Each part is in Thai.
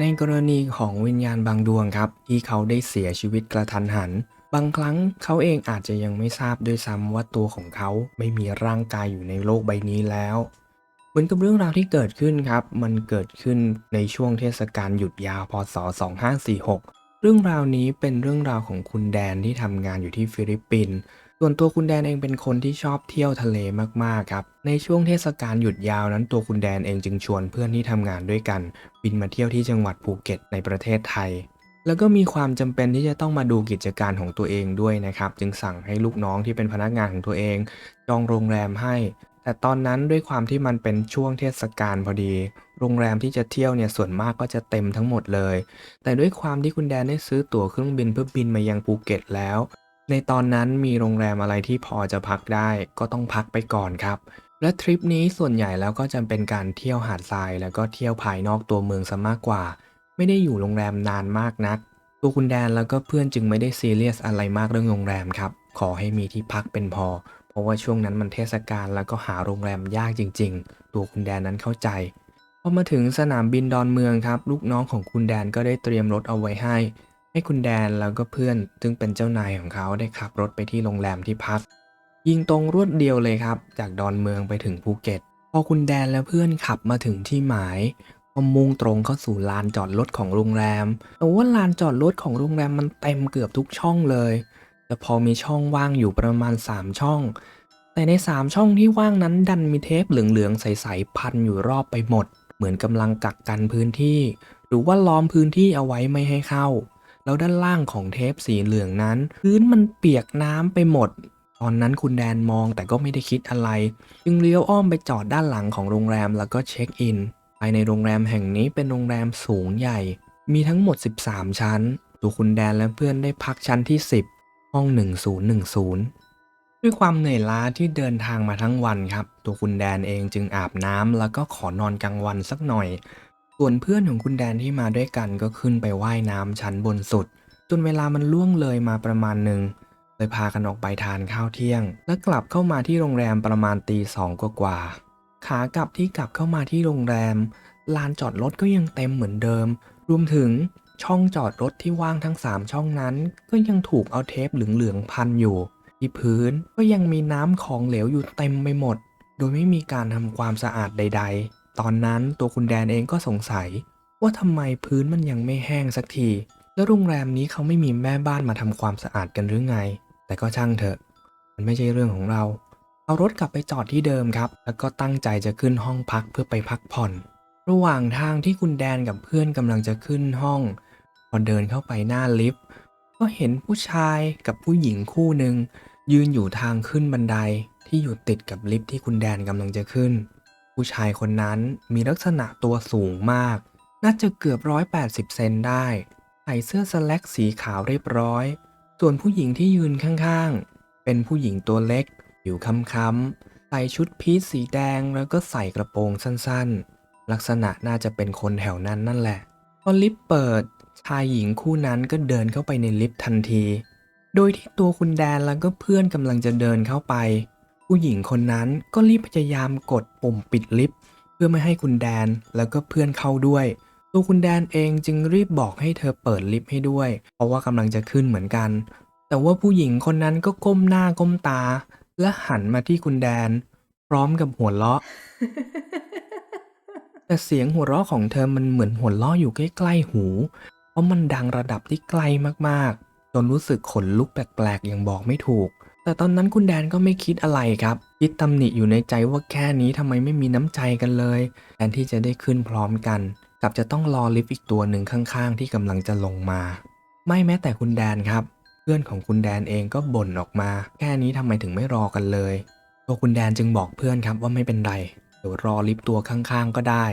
ในกรณีของวิญญาณบางดวงครับ ที่เขาได้เสียชีวิตกระทันหัน บางครั้งเขาเองอาจจะยังไม่ทราบด้วยซ้ำว่าตัวของเขาไม่มีร่างกายอยู่ในโลกใบนี้แล้ว เหมือนกับเรื่องราวที่เกิดขึ้นครับ มันเกิดขึ้นในช่วงเทศกาลหยุดยาวพศ 2546 เรื่องราวนี้เป็นเรื่องราวของคุณแดนที่ทำงานอยู่ที่ฟิลิปปินส์ ส่วนตัวคุณแดนเองเป็นคนที่ชอบเที่ยวทะเลมากๆครับ ในช่วงเทศกาลหยุดยาวนั้นตัวคุณแดนเองจึงชวนเพื่อนที่ทำงานด้วยกัน บินมาเที่ยวที่จังหวัดภูเก็ตในประเทศไทย แล้วก็มีความจำเป็นที่จะต้องมาดูกิจการของตัวเองด้วยนะครับ จึงสั่งให้ลูกน้องที่เป็นพนักงานของตัวเอง จองโรงแรมให้ แต่ตอนนั้นด้วยความที่มันเป็นช่วงเทศกาลพอดี โรงแรมที่จะเที่ยวเนี่ยส่วนมากก็จะเต็มทั้งหมดเลย แต่ด้วยความที่คุณแดนได้ซื้อตั๋วเครื่องบินเพื่อบินมายังภูเก็ตแล้ว ในตอนนั้นมีโรงแรมอะไรที่พอจะพักได้ก็ต้องพักไปก่อนครับ และทริปนี้ส่วนใหญ่แล้วก็จะเป็นการเที่ยวหาดทรายแล้วก็เที่ยวภายนอกตัวเมืองซะมากกว่า ไม่ได้อยู่โรงแรมนานมากนัก ตัวคุณแดนแล้วก็เพื่อนจึงไม่ได้ซีเรียสอะไรมากเรื่องโรงแรมครับ ขอให้มีที่พักเป็นพอ เพราะว่าช่วงนั้นมันเทศกาลแล้วก็หาโรงแรมยากจริง ๆ ตัวคุณแดนนั้นเข้าใจพอมาถึงสนามบินดอนเมืองครับ ลูกน้องของคุณแดนก็ได้เตรียมรถเอาไว้ให้ ให้คุณแดนแล้วก็เพื่อนซึ่งเป็นเจ้านายของเขาได้ขับรถไปที่โรงแรมที่พัก ยิงตรงรวดเดียวเลยครับ จากดอนเมืองไปถึงภูเก็ต พอคุณแดนและเพื่อนขับมาถึงที่หมายก็มุ่งตรงเข้าสู่ลานจอดรถของโรงแรมแต่ว่าลานจอดรถของโรงแรมมันเต็มเกือบทุกช่องเลย แต่พอมีช่องว่างอยู่ประมาณ 3 ช่อง แต่ใน 3 ช่องที่ว่างนั้นดันมีเทปเหลืองๆใสๆพันอยู่รอบไปหมด เหมือนกำลังกักกันพื้นที่ หรือว่าล้อมพื้นที่เอาไว้ไม่ให้เข้า แล้วด้านล่างของเทปสีเหลืองนั้น พื้นมันเปียกน้ำไปหมด ตอนนั้นคุณแดนมองแต่ก็ไม่ได้คิดอะไร จึงเลี้ยวอ้อมไปจอดด้านหลังของโรงแรมแล้วก็เช็คอิน ภายในโรงแรมแห่งนี้เป็นโรงแรมสูงใหญ่ มีทั้งหมด 13 ชั้น ตัวคุณแดนและเพื่อนได้พักชั้นที่ 10 ห้อง 1010ด้วยความเหนื่อยล้าที่เดินทางมาทั้งวันครับ ตัวคุณแดนเองจึงอาบน้ำแล้วก็ขอนอนกลางวันสักหน่อย ส่วนเพื่อนของคุณแดนที่มาด้วยกันก็ขึ้นไปว่ายน้ำชั้นบนสุด จนเวลามันล่วงเลยมาประมาณหนึ่งเลยพากันออกไปทานข้าวเที่ยง และกลับเข้ามาที่โรงแรมประมาณตีสองกว่าขากลับที่กลับเข้ามาที่โรงแรม ลานจอดรถก็ยังเต็มเหมือนเดิม รวมถึงช่องจอดรถที่ว่างทั้ง 3 ช่องนั้น ก็ยังถูกเอาเทปเหลืองๆพันอยู่ ที่พื้นก็ยังมีน้ำของเหลวอยู่เต็มไปหมด โดยไม่มีการทำความสะอาดใดๆ ตอนนั้นตัวคุณแดนเองก็สงสัย ว่าทำไมพื้นมันยังไม่แห้งสักที แล้วโรงแรมนี้เขาไม่มีแม่บ้านมาทำความสะอาดกันหรือไง แต่ก็ช่างเถอะ มันไม่ใช่เรื่องของเรา เอารถกลับไปจอดที่เดิมครับ แล้วก็ตั้งใจจะขึ้นห้องพักเพื่อไปพักผ่อน ระหว่างทางที่คุณแดนกับเพื่อนกำลังจะขึ้นห้อง พอเดินเข้าไปหน้าลิฟต์ก็เห็นผู้ชายกับผู้หญิงคู่หนึ่งยืนอยู่ทางขึ้นบันไดที่อยู่ติดกับลิฟต์ที่คุณแดนกำลังจะขึ้น ผู้ชายคนนั้นมีลักษณะตัวสูงมาก น่าจะเกือบ 180 เซนได้ ใส่เสื้อสแล็กสีขาวเรียบร้อย ส่วนผู้หญิงที่ยืนข้างๆ เป็นผู้หญิงตัวเล็ก ผิวค้ำๆ ใส่ชุดพีชสีแดงแล้วก็ใส่กระโปรงสั้นๆ ลักษณะน่าจะเป็นคนแถวนั้นนั่นแหละ พอลิฟต์เปิด ชายหญิงคู่นั้นก็เดินเข้าไปในลิฟต์ทันที โดยที่ตัวคุณแดนแล้วก็เพื่อนกำลังจะเดินเข้าไป ผู้หญิงคนนั้นก็รีบพยายามกดปุ่มปิดลิฟต์เพื่อไม่ให้คุณแดนแล้วก็เพื่อนเข้าด้วย ตัวคุณแดนเองจึงรีบบอกให้เธอเปิดลิฟต์ให้ด้วย เพราะว่ากำลังจะขึ้นเหมือนกัน แต่ว่าผู้หญิงคนนั้นก็ก้มหน้าก้มตา และหันมาที่คุณแดน พร้อมกับหัวเราะ แต่เสียงหัวเราะของเธอมันเหมือนหัวเราะอยู่ใกล้ๆหู เพราะมันดังระดับที่ไกลมากๆ จนรู้สึกขนลุกแปลกๆอย่างบอกไม่ถูก แต่ตอนนั้นคุณแดนก็ไม่คิดอะไรครับคิดตำหนิอยู่ในใจว่าแค่นี้ทำไมไม่มีน้ำใจกันเลยแทนที่จะได้ขึ้นพร้อมกันกลับจะต้องรอลิฟต์อีกตัวหนึ่งข้างๆ ที่กำลังจะลงมา ไม่แม้แต่คุณแดนครับ เพื่อนของคุณแดนเองก็บ่นออกมา แค่นี้ทำไมถึงไม่รอกันเลยตัวคุณแดนจึงบอกเพื่อนครับว่าไม่เป็นไรเดี๋ยวรอลิฟต์ตัวข้างๆก็ได้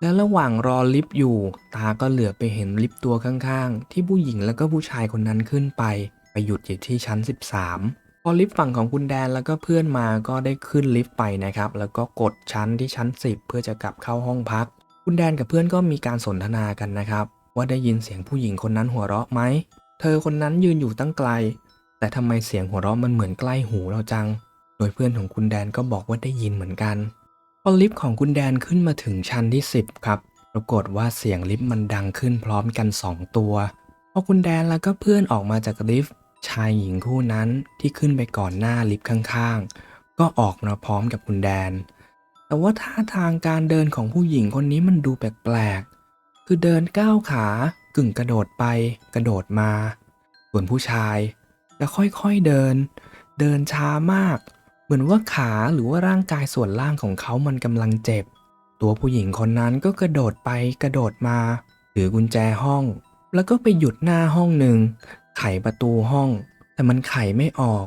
และระหว่างรอลิฟต์อยู่ ตาก็เหลือบไปเห็นลิฟต์ตัวข้างๆ ที่ผู้หญิงแล้วก็ผู้ชายคนนั้นขึ้นไป ไปหยุดอยู่ที่ชั้น 13 อลิฟต์ฝั่งของคุณแดนแล้วก็เพื่อนมาก็ได้ขึ้นลิฟต์ไปนะครับ แล้วก็กดชั้นที่ชั้น 10 เพื่อจะกลับเข้าห้องพัก คุณแดนกับเพื่อนก็มีการสนทนากันนะครับ ว่าได้ยินเสียงผู้หญิงคนนั้นหัวเราะไหม เธอคนนั้นยืนอยู่ตั้งไกล แต่ทำไมเสียงหัวเราะมันเหมือนใกล้หูเราจัง โดยเพื่อนของคุณแดนก็บอกว่าได้ยินเหมือนกัน พอลิฟต์ของคุณแดนขึ้นมาถึงชั้นที่ 10 ครับ ปรากฏว่าเสียงลิฟต์มันดังขึ้นพร้อมกันสองตัว พอคุณแดนแล้วก็เพื่อนออกมาจากลิฟต์ ชายหญิงคู่นั้นที่ขึ้นไปก่อนหน้าลิฟต์ข้างๆ ก็ออกมาพร้อมกับคุณแดน แต่ว่าท่าทางการเดินของผู้หญิงคนนี้มันดูแปลกๆ คือเดินก้าวขากึ่งกระโดดไปกระโดดมา ส่วนผู้ชายจะค่อยๆเดิน เดินช้ามาก เหมือนว่าขาหรือว่าร่างกายส่วนล่างของเขามันกำลังเจ็บ ตัวผู้หญิงคนนั้นก็กระโดดไปกระโดดมา ถือกุญแจห้อง แล้วก็ไปหยุดหน้าห้องหนึ่ง ไขประตูห้อง แต่มันไขไม่ออก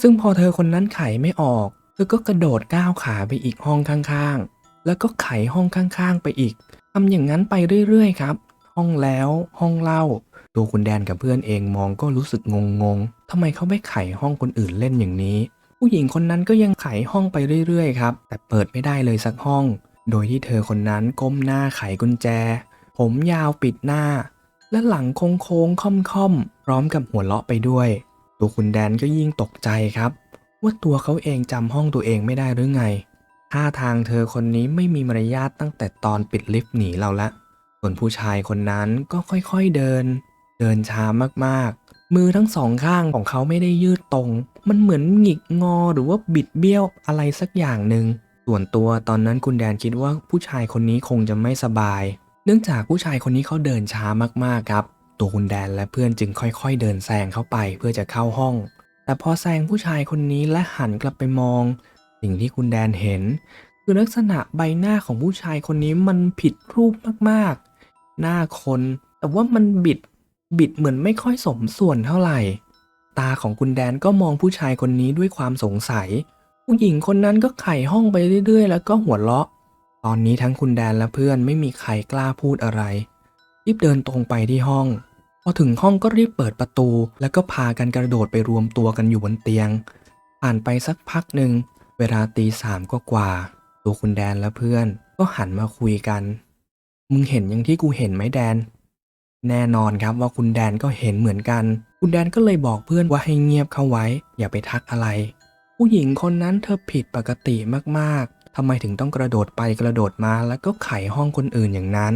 ซึ่งพอเธอคนนั้นไขไม่ออก เธอก็กระโดดก้าวขาไปอีกห้องข้างๆ แล้วก็ไขห้องข้างๆ ไปอีกทำอย่างนั้นไปเรื่อยๆครับ ห้องแล้วห้องเล่า ตัวคุณแดนกับเพื่อนเองมองก็รู้สึกงงๆทำไมเขาไม่ไขห้องคนอื่นเล่นอย่างนี้ ผู้หญิงคนนั้นก็ยังไขห้องไปเรื่อยๆครับ แต่เปิดไม่ได้เลยสักห้อง โดยที่เธอคนนั้นก้มหน้าไขกุญแจ ผมยาวปิดหน้า และหลังโค้งๆค่อมๆ ร้อมกับหัวเราะไปด้วย ตัวคุณแดนก็ยิ่งตกใจครับ ว่าตัวเขาเองจำห้องตัวเองไม่ได้หรือไงท่าทางเธอคนนี้ไม่มีมารยาทตั้งแต่ตอนปิดลิฟต์หนีเราละ ส่วนผู้ชายคนนั้นก็ค่อยๆเดิน เดินช้ามากๆ มือทั้งสองข้างของเขาไม่ได้ยืดตรง มันเหมือนหงิกงอหรือว่าบิดเบี้ยวอะไรสักอย่างหนึ่ง ส่วนตัวตอนนั้นคุณแดนคิดว่าผู้ชายคนนี้คงจะไม่สบาย เนื่องจากผู้ชายคนนี้เขาเดินช้ามากๆครับ ตัวคุณแดนและเพื่อนจึงค่อยๆ เดินแซงเข้าไปเพื่อจะเข้าห้อง แต่พอแซงผู้ชายคนนี้และหันกลับไปมอง สิ่งที่คุณแดนเห็น คือลักษณะใบหน้าของผู้ชายคนนี้มันผิดรูปมากๆ หน้าคน แต่ว่ามันบิดบิดเหมือนไม่ค่อยสมส่วนเท่าไหร่ ตาของคุณแดนก็มองผู้ชายคนนี้ด้วยความสงสัย ผู้หญิงคนนั้นก็ไขห้องไปเรื่อยๆ แล้วก็หัวเราะ ตอนนี้ทั้งคุณแดนและเพื่อนไม่มีใครกล้าพูดอะไรรีบเดินตรงไปที่ห้อง พอถึงห้องก็รีบเปิดประตู แล้วก็พากันกระโดดไปรวมตัวกันอยู่บนเตียง ผ่านไปสักพักหนึ่งเวลาตีสามก็กว่า ตัวคุณแดนและเพื่อนก็หันมาคุยกัน มึงเห็นอย่างที่กูเห็นไหมแดน แน่นอนครับว่าคุณแดนก็เห็นเหมือนกัน คุณแดนก็เลยบอกเพื่อนว่าให้เงียบเข้าไว้ อย่าไปทักอะไร ผู้หญิงคนนั้นเธอผิดปกติมากๆทำไมถึงต้องกระโดดไปกระโดดมาแล้วก็ไขห้องคนอื่นอย่างนั้น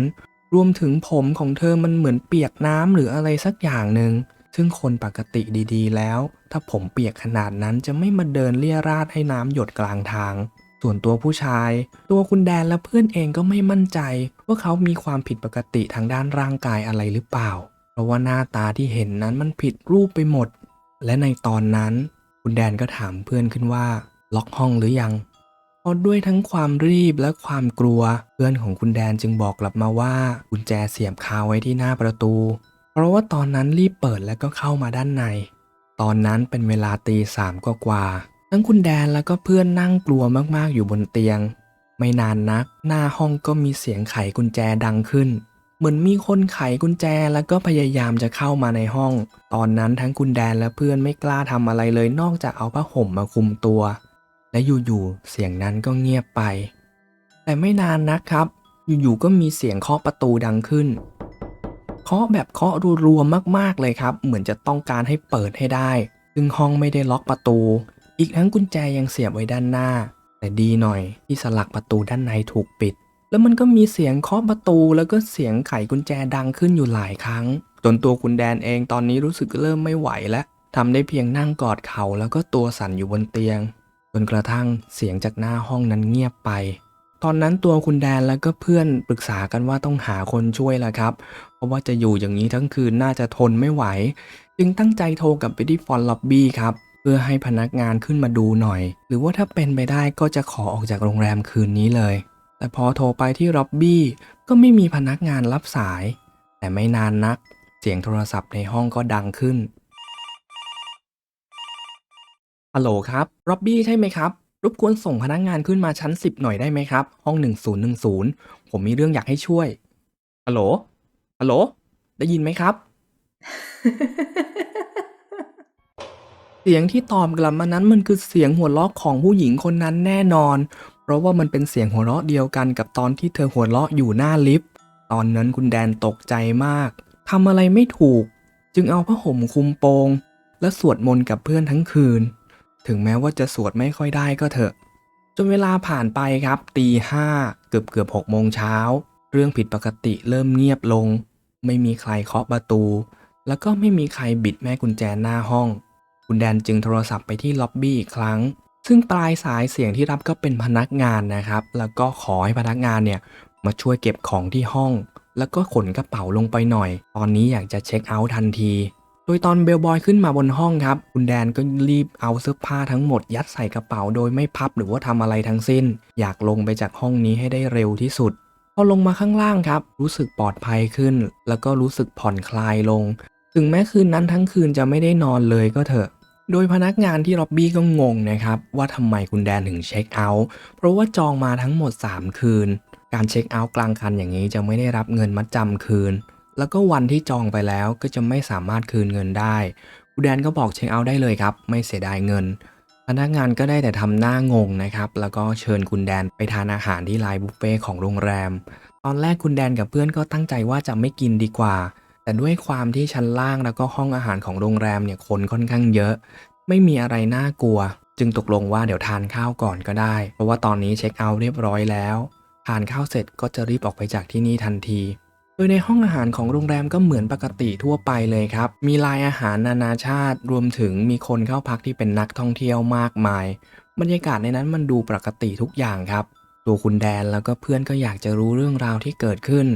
รวมถึงผมของเธอมันเหมือนเปียกน้ำหรืออะไรสักอย่างหนึ่ง ซึ่งคนปกติดีๆ แล้ว ถ้าผมเปียกขนาดนั้นจะไม่มาเดินเลี่ยราดให้น้ำหยดกลางทาง ส่วนตัวผู้ชาย ตัวคุณแดนและเพื่อนเองก็ไม่มั่นใจ ว่าเขามีความผิดปกติทางด้านร่างกายอะไรหรือเปล่า เพราะว่าหน้าตาที่เห็นนั้นมันผิดรูปไปหมด และในตอนนั้น คุณแดนก็ถามเพื่อนขึ้นว่า ล็อกห้องหรือยัง เพราะด้วยทั้งความรีบและความกลัว เพื่อนของคุณแดนจึงบอกกลับมาว่ากุญแจเสียบคาไว้ที่หน้าประตู เพราะว่าตอนนั้นรีบเปิดแล้วก็เข้ามาด้านใน ตอนนั้นเป็นเวลาตีสามกว่าๆทั้งคุณแดนแล้วก็เพื่อนนั่งกลัวมากๆอยู่บนเตียง ไม่นานนัก หน้าห้องก็มีเสียงไขกุญแจดังขึ้น เหมือนมีคนไขกุญแจแล้วก็พยายามจะเข้ามาในห้อง ตอนนั้นทั้งคุณแดนและเพื่อนไม่กล้าทำอะไรเลยนอกจากเอาผ้าห่มมาคลุมตัว และอยู่ๆเสียงนั้นก็เงียบไป แต่ไม่นานนักครับ อยู่ๆก็มีเสียงเคาะประตูดังขึ้นเคาะแบบเคาะรัวๆมากๆเลยครับ เหมือนจะต้องการให้เปิดให้ได้ ซึ่งห้องไม่ได้ล็อกประตู อีกทั้งกุญแจยังเสียบไว้ด้านหน้า แต่ดีหน่อยที่สลักประตูด้านในถูกปิด แล้วมันก็มีเสียงเคาะประตูแล้วก็เสียงไขกุญแจดังขึ้นอยู่หลายครั้ง จนตัวคุณแดนเองตอนนี้รู้สึกเริ่มไม่ไหวแล้วทำได้เพียงนั่งกอดเข่าแล้วก็ตัวสั่นอยู่บนเตียง จนกระทั่งเสียงจากหน้าห้องนั้นเงียบไป ตอนนั้นตัวคุณแดนแล้วก็เพื่อนปรึกษากันว่าต้องหาคนช่วยแล้วครับ เพราะว่าจะอยู่อย่างนี้ทั้งคืนน่าจะทนไม่ไหว จึงตั้งใจโทรกลับไปที่ฟอนล็อบบี้ครับเพื่อให้พนักงานขึ้นมาดูหน่อย หรือว่าถ้าเป็นไปได้ก็จะขอออกจากโรงแรมคืนนี้เลย แต่พอโทรไปที่ล็อบบี้ก็ไม่มีพนักงานรับสาย แต่ไม่นานนัก เสียงโทรศัพท์ในห้องก็ดังขึ้น ฮัลโหลครับร็อบบี้ใช่ไหมครับ รบกวนส่งพนักงานขึ้นมาชั้น 10 หน่อยได้ไหมครับ ห้อง 1010 ผมมีเรื่องอยากให้ช่วย ฮัลโหล ฮัลโหล ได้ยินไหมครับ เสียงที่ตอบกลับมานั้นมันคือเสียงหัวเราะของผู้หญิงคนนั้นแน่นอน เพราะว่ามันเป็นเสียงหัวเราะเดียวกันกับตอนที่เธอหัวเราะอยู่หน้าลิฟต์ ตอนนั้นคุณแดนตกใจมาก ทำอะไรไม่ถูก จึงเอาผ้าห่มคลุมโปง และสวดมนต์กับเพื่อนทั้งคืน ถึงแม้ว่าจะสวดไม่ค่อยได้ก็เถอะ จนเวลาผ่านไปครับตีห้าเกือบเกือบหกโมงเช้า เรื่องผิดปกติเริ่มเงียบลง ไม่มีใครเคาะประตู แล้วก็ไม่มีใครบิดแม่กุญแจหน้าห้อง คุณแดนจึงโทรศัพท์ไปที่ล็อบบี้อีกครั้ง ซึ่งปลายสายเสียงที่รับก็เป็นพนักงานนะครับ แล้วก็ขอให้พนักงานเนี่ยมาช่วยเก็บของที่ห้อง แล้วก็ขนกระเป๋าลงไปหน่อย ตอนนี้อยากจะเช็คเอาท์ทันที โดยตอนเบลบอยขึ้นมาบนห้องครับ คุณแดนก็รีบเอาเสื้อผ้าทั้งหมดยัดใส่กระเป๋าโดยไม่พับหรือว่าทำอะไรทั้งสิ้น อยากลงไปจากห้องนี้ให้ได้เร็วที่สุด พอลงมาข้างล่างครับ รู้สึกปลอดภัยขึ้น แล้วก็รู้สึกผ่อนคลายลง ถึงแม้คืนนั้นทั้งคืนจะไม่ได้นอนเลยก็เถอะ โดยพนักงานที่ล็อบบี้ก็งงนะครับ ว่าทำไมคุณแดนถึงเช็คเอาท์เพราะว่าจองมาทั้งหมด 3 คืน การเช็คเอาท์กลางคันอย่างนี้จะไม่ได้รับเงินมัดจำคืน แล้วก็วันที่จองไปแล้วก็จะไม่สามารถคืนเงินได้คุณแดนก็บอกเช็คเอาท์ได้เลยครับ ไม่เสียดายเงิน พนักงานก็ได้แต่ทำหน้างงนะครับ แล้วก็เชิญคุณแดนไปทานอาหารที่ไลน์บุฟเฟ่ของโรงแรม ตอนแรกคุณแดนกับเพื่อนก็ตั้งใจว่าจะไม่กินดีกว่า แต่ด้วยความที่ชั้นล่างแล้วก็ห้องอาหารของโรงแรมเนี่ยคนค่อนข้างเยอะ ไม่มีอะไรน่ากลัว จึงตกลงว่าเดี๋ยวทานข้าวก่อนก็ได้ เพราะว่าตอนนี้เช็คเอาท์เรียบร้อยแล้ว ทานข้าวเสร็จก็จะรีบออกไปจากที่นี่ทันที โดยในห้องอาหารของโรงแรมก็เหมือนปกติทั่วไปเลยครับ มีลายอาหารนานาชาติ รวมถึงมีคนเข้าพักที่เป็นนักท่องเที่ยวมากมาย บรรยากาศในนั้นมันดูปกติทุกอย่างครับ ตัวคุณแดนแล้วก็เพื่อนก็อยากจะรู้เรื่องราวที่เกิดขึ้น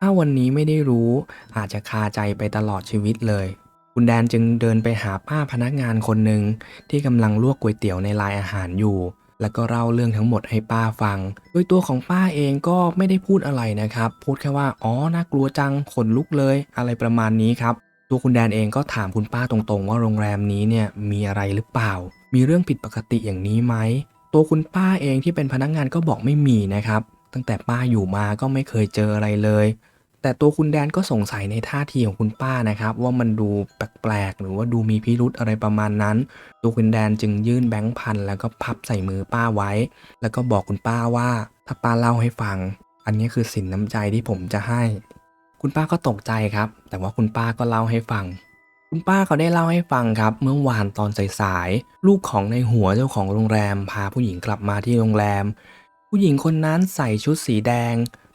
ถ้าวันนี้ไม่ได้รู้ อาจจะคาใจไปตลอดชีวิตเลย คุณแดนจึงเดินไปหาป้าพนักงานคนหนึ่งที่กำลังลวกก๋วยเตี๋ยวในลายอาหารอยู่ แล้วก็เล่าเรื่องทั้งหมดให้ป้าฟัง โดยตัวของป้าเองก็ไม่ได้พูดอะไรนะครับ พูดแค่ว่า อ๋อ น่ากลัวจัง ขนลุกเลย อะไรประมาณนี้ครับ ตัวคุณแดนเองก็ถามคุณป้าตรงๆ ว่าโรงแรมนี้เนี่ยมีอะไรหรือเปล่า มีเรื่องผิดปกติอย่างนี้ไหม ตัวคุณป้าเองที่เป็นพนักงานก็บอกไม่มีนะครับ ตั้งแต่ป้าอยู่มาก็ไม่เคยเจออะไรเลย แต่ตัวคุณแดนก็สงสัยในท่าทีของคุณป้านะครับ ว่ามันดูแปลกๆ หรือว่าดูมีพิรุธอะไรประมาณนั้น ตัวคุณแดนจึงยื่นแบงค์พันแล้วก็พับใส่มือป้าไว้ แล้วก็บอกคุณป้าว่า ถ้าป้าเล่าให้ฟัง อันนี้คือสินน้ำใจที่ผมจะให้ คุณป้าก็ตกใจครับ แต่ว่าคุณป้าก็เล่าให้ฟัง คุณป้าเขาได้เล่าให้ฟังครับ เมื่อวานตอนสายๆลูกของในหัวเจ้าของโรงแรม พาผู้หญิงกลับมาที่โรงแรม ผู้หญิงคนนั้นใส่ชุดสีแดง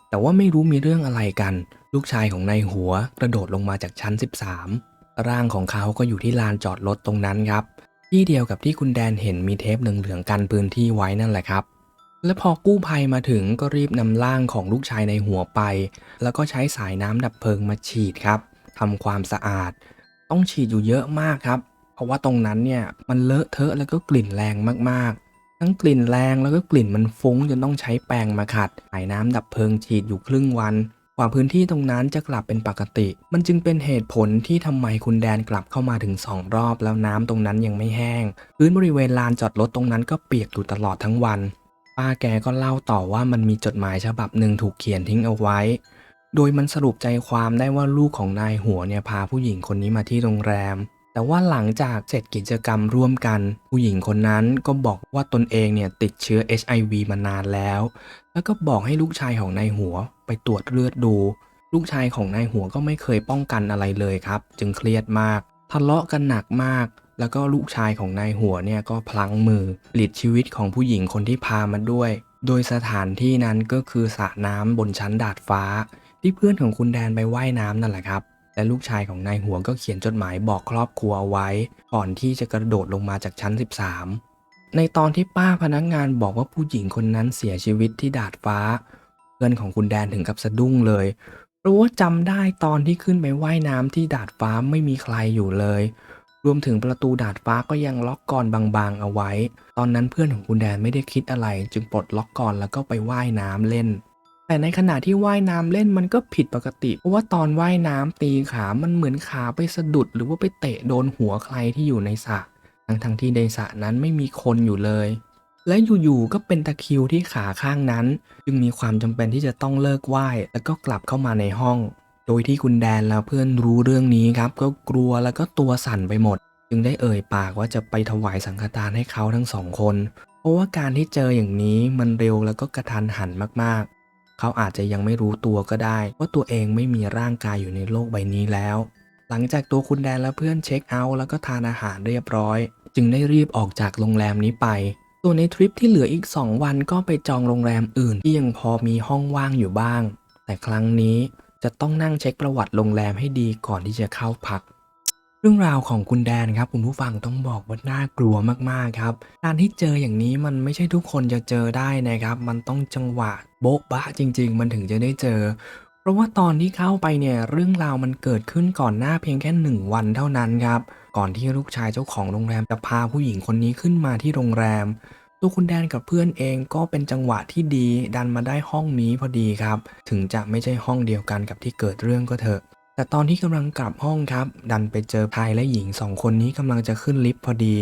แต่ว่าไม่รู้มีเรื่องอะไรกัน ลูกชายของนายหัวกระโดดลงมาจากชั้น 13 ร่างของเขาก็อยู่ที่ลานจอดรถตรงนั้นครับ ที่เดียวกับที่คุณแดนเห็นมีเทปเหลืองๆกันพื้นที่ไว้นั่นแหละครับ และพอกู้ภัยมาถึงก็รีบนำร่างของลูกชายในหัวไป แล้วก็ใช้สายน้ำดับเพลิงมาฉีดครับทำความสะอาด ต้องฉีดอยู่เยอะมากครับ เพราะว่าตรงนั้นเนี่ยมันเลอะเทอะแล้วก็กลิ่นแรงมากๆ ทั้งกลิ่นแรงแล้วก็กลิ่นมันฟุ้งจนต้องใช้แปรงมาขัดสายน้ำดับเพลิงฉีดอยู่ครึ่งวัน กว่าพื้นที่ตรงนั้นจะกลับเป็นปกติ มันจึงเป็นเหตุผลที่ทำไมคุณแดนกลับเข้ามาถึงสองรอบแล้วน้ำตรงนั้นยังไม่แห้ง พื้นบริเวณลานจอดรถตรงนั้นก็เปียกอยู่ตลอดทั้งวัน ป้าแกก็เล่าต่อว่ามันมีจดหมายฉบับหนึ่งถูกเขียนทิ้งเอาไว้ โดยมันสรุปใจความได้ว่าลูกของนายหัวเนี่ยพาผู้หญิงคนนี้มาที่โรงแรม แต่ว่าหลังจากเสร็จกิจกรรมร่วมกัน ผู้หญิงคนนั้นก็บอกว่าตนเองเนี่ยติดเชื้อ HIV มานานแล้ว แล้วก็บอกให้ลูกชายของนายหัวไปตรวจเลือดดู ลูกชายของนายหัวก็ไม่เคยป้องกันอะไรเลยครับ จึงเครียดมาก ทะเลาะกันหนักมาก แล้วก็ลูกชายของนายหัวเนี่ยก็พลั้งมือปลิดชีวิตของผู้หญิงคนที่พามาด้วย โดยสถานที่นั้นก็คือสระน้ำบนชั้นดาดฟ้า ที่เพื่อนของคุณแดนไปไว่ายน้ำนั่นแหละครับ และลูกชายของนายหัวก็เขียนจดหมายบอกครอบครัวเอาไว้ ก่อนที่จะกระโดดลงมาจากชั้น 13 ในตอนที่ป้าพนักงานบอกว่าผู้หญิงคนนั้นเสียชีวิตที่ดาดฟ้า เพื่อนของคุณแดนถึงกับสะดุ้งเลยเพราะว่าจำได้ตอนที่ขึ้นไปไว่ายน้ำที่ดาดฟ้าไม่มีใครอยู่เลย รวมถึงประตูดาดฟ้าก็ยังล็อกกรบางๆเอาไว้ ตอนนั้นเพื่อนของคุณแดนไม่ได้คิดอะไร จึงปลดล็อกกรแล้วก็ไปว่ายน้ำเล่น แต่ในขณะที่ว่ายน้ำเล่นมันก็ผิดปกติ เพราะว่าตอนว่ายน้ำตีขามันเหมือนขาไปสะดุด หรือว่าไปเตะโดนหัวใครที่อยู่ในสระทั้งๆที่ในสระนั้นไม่มีคนอยู่เลย และอยู่ๆก็เป็นตะคิวที่ขาข้างนั้น จึงมีความจำเป็นที่จะต้องเลิกว่ายแล้วก็กลับเข้ามาในห้อง โดยที่คุณแดนและเพื่อนรู้เรื่องนี้ครับ ก็กลัวแล้วก็ตัวสั่นไปหมด จึงได้เอ่ยปากว่าจะไปถวายสังฆทานให้เขาทั้งสองคน เพราะว่าการที่เจออย่างนี้มันเร็วแล้วก็กระทันหันมากๆ เขาอาจจะยังไม่รู้ตัวก็ได้ ว่าตัวเองไม่มีร่างกายอยู่ในโลกใบนี้แล้ว หลังจากตัวคุณแดนและเพื่อนเช็คเอาท์แล้วก็ทานอาหารเรียบร้อย จึงได้รีบออกจากโรงแรมนี้ไปส่วนในทริปที่เหลืออีก 2 วันก็ไปจองโรงแรมอื่นที่ยังพอมีห้องว่างอยู่บ้าง แต่ครั้งนี้จะต้องนั่งเช็คประวัติโรงแรมให้ดีก่อนที่จะเข้าพัก รื่องราวของคุณแดนครับคุณผู้ฟังต้องบอกว่าน่ากลัวมากๆครับ การที่เจออย่างนี้มันไม่ใช่ทุกคนจะเจอได้นะครับ มันต้องจังหวะโบ๊ะบะจริง ๆ มันถึงจะได้เจอ เพราะว่าตอนที่เข้าไปเนี่ยเรื่องราวมันเกิดขึ้นก่อนหน้าเพียงแค่หนึ่งวันเท่านั้นครับ ก่อนที่ลูกชายเจ้าของโรงแรมจะพาผู้หญิงคนนี้ขึ้นมาที่โรงแรม ตัวคุณแดนกับเพื่อนเองก็เป็นจังหวะที่ดี ดันมาได้ห้องนี้พอดีครับ ถึงจะไม่ใช่ห้องเดียวกันกับที่เกิดเรื่องก็เถอะ แต่ตอนที่กำลังกลับห้องครับ ดันไปเจอชายและหญิงสองคนนี้กำลังจะขึ้นลิฟต์พอดี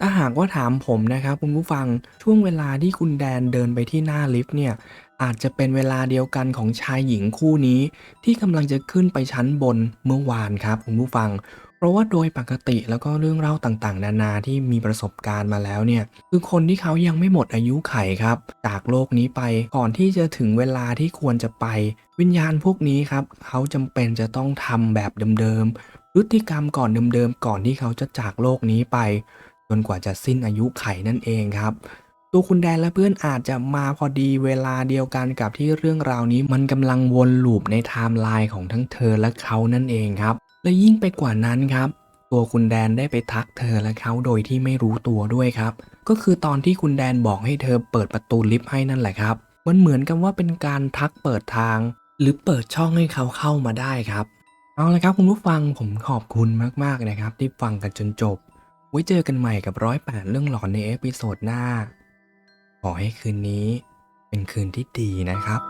ถ้าหากว่าถามผมนะครับคุณผู้ฟังช่วงเวลาที่คุณแดนเดินไปที่หน้าลิฟต์เนี่ยอาจจะเป็นเวลาเดียวกันของชายหญิงคู่นี้ ที่กำลังจะขึ้นไปชั้นบนเมื่อวานครับคุณผู้ฟัง เพราะว่าโดยปกติแล้วก็เรื่องเล่าต่างๆ นานาที่มีประสบการณ์มาแล้วเนี่ยคือคนที่เขายังไม่หมดอายุไขครับ จากโลกนี้ไปก่อนที่จะถึงเวลาที่ควรจะไป วิญญาณพวกนี้ครับเขาจำเป็นจะต้องทำแบบเดิมๆพฤติกรรมก่อนเดิมๆก่อนที่เขาจะจากโลกนี้ไป จนกว่าจะสิ้นอายุไขนั่นเองครับตัวคุณแดนและเพื่อนอาจจะมาพอดีเวลาเดียวกันกับที่เรื่องราวนี้มันกำลังวนลูปในไทม์ไลน์ของทั้งเธอและเขานั่นเองครับ และยิ่งไปกว่านั้นครับ ตัวคุณแดนได้ไปทักเธอและเขาโดยที่ไม่รู้ตัวด้วยครับ ก็คือตอนที่คุณแดนบอกให้เธอเปิดประตูลิฟต์ให้นั่นแหละครับ มันเหมือนกับว่าเป็นการทักเปิดทาง หรือเปิดช่องให้เขาเข้ามาได้ครับ เอาละครับคุณผู้ฟังผมขอบคุณมากๆนะครับ ที่ฟังกันจนจบ ไว้เจอกันใหม่กับร้อยแปดเรื่องหลอนในเอพิโซดหน้า ขอให้คืนนี้เป็นคืนที่ดีนะครับ